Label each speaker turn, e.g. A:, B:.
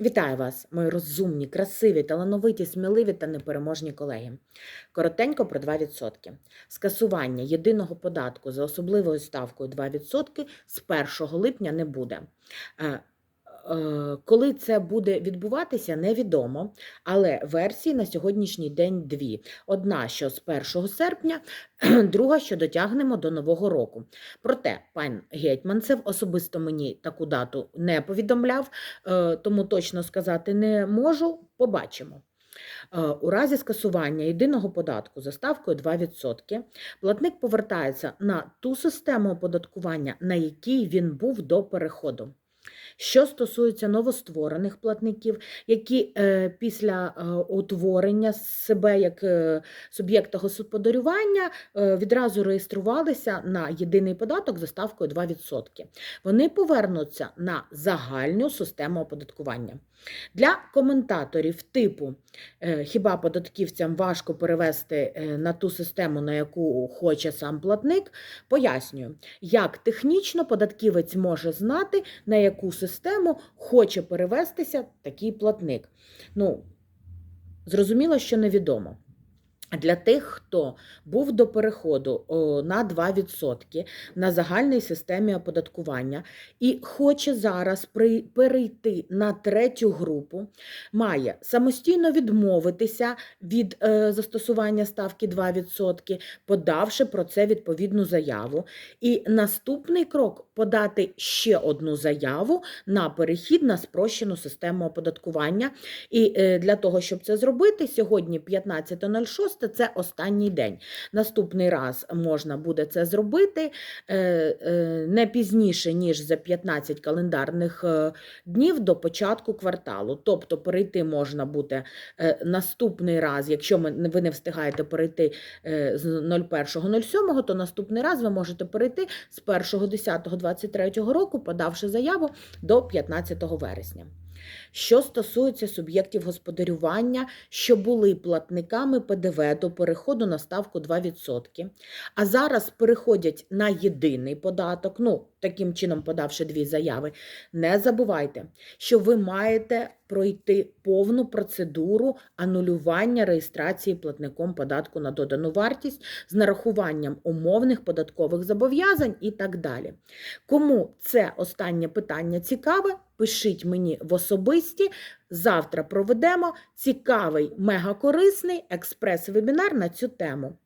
A: Вітаю вас, мої розумні, красиві, талановиті, сміливі та непереможні колеги. Коротенько про 2%. Скасування єдиного податку за особливою ставкою 2% з 1 липня не буде. Е, Коли це буде відбуватися, невідомо, але версії на сьогоднішній день дві: одна, що з 1 серпня, друга, що дотягнемо до нового року. Проте пан Гетьманцев особисто мені таку дату не повідомляв, е, тому точно сказати не можу. Побачимо. Е, У разі скасування єдиного податку за ставкою 2%, платник повертається на ту систему оподаткування, на якій він був до переходу. Що стосується новостворених платників, які е, після е, утворення себе як е, суб'єкта господарювання відразу реєструвалися на єдиний податок за ставкою 2%. Вони повернуться на загальну систему оподаткування. Для коментаторів типу хіба податківцям важко перевести на ту систему, на яку хоче сам платник, пояснюю, як технічно податківець може знати, на яку систему хоче перевестися такий платник. Ну, зрозуміло, що невідомо. Для тих, хто був до переходу на 2% на загальній системі оподаткування і хоче зараз перейти на третю групу, має самостійно відмовитися від е, застосування ставки 2%, подавши про це відповідну заяву. І наступний крок подати ще одну заяву на перехід на спрощену систему оподаткування. І е, для того, щоб це зробити, сьогодні 15.06 це останній день. Наступний раз можна буде це зробити е, е, не пізніше, ніж за 15 календарних днів до початку кварталу. Тобто перейти можна буде наступний раз, якщо ви не встигаєте перейти з 01.07, то наступний раз ви можете перейти з 1.10.23 року, подавши заяву до 15 вересня. Що стосується суб'єктів господарювання, що були платниками ПДВ до переходу на ставку 2%, а зараз переходять на єдиний податок, ну, таким чином подавши дві заяви, не забувайте, що ви маєте пройти повну процедуру анулювання реєстрації платником податку на додану вартість з нарахуванням умовних податкових зобов'язань і так далі. Кому це останнє питання цікаве, пишіть мені в особисті. Завтра проведемо цікавий, мегакорисний експрес-вебінар на цю тему.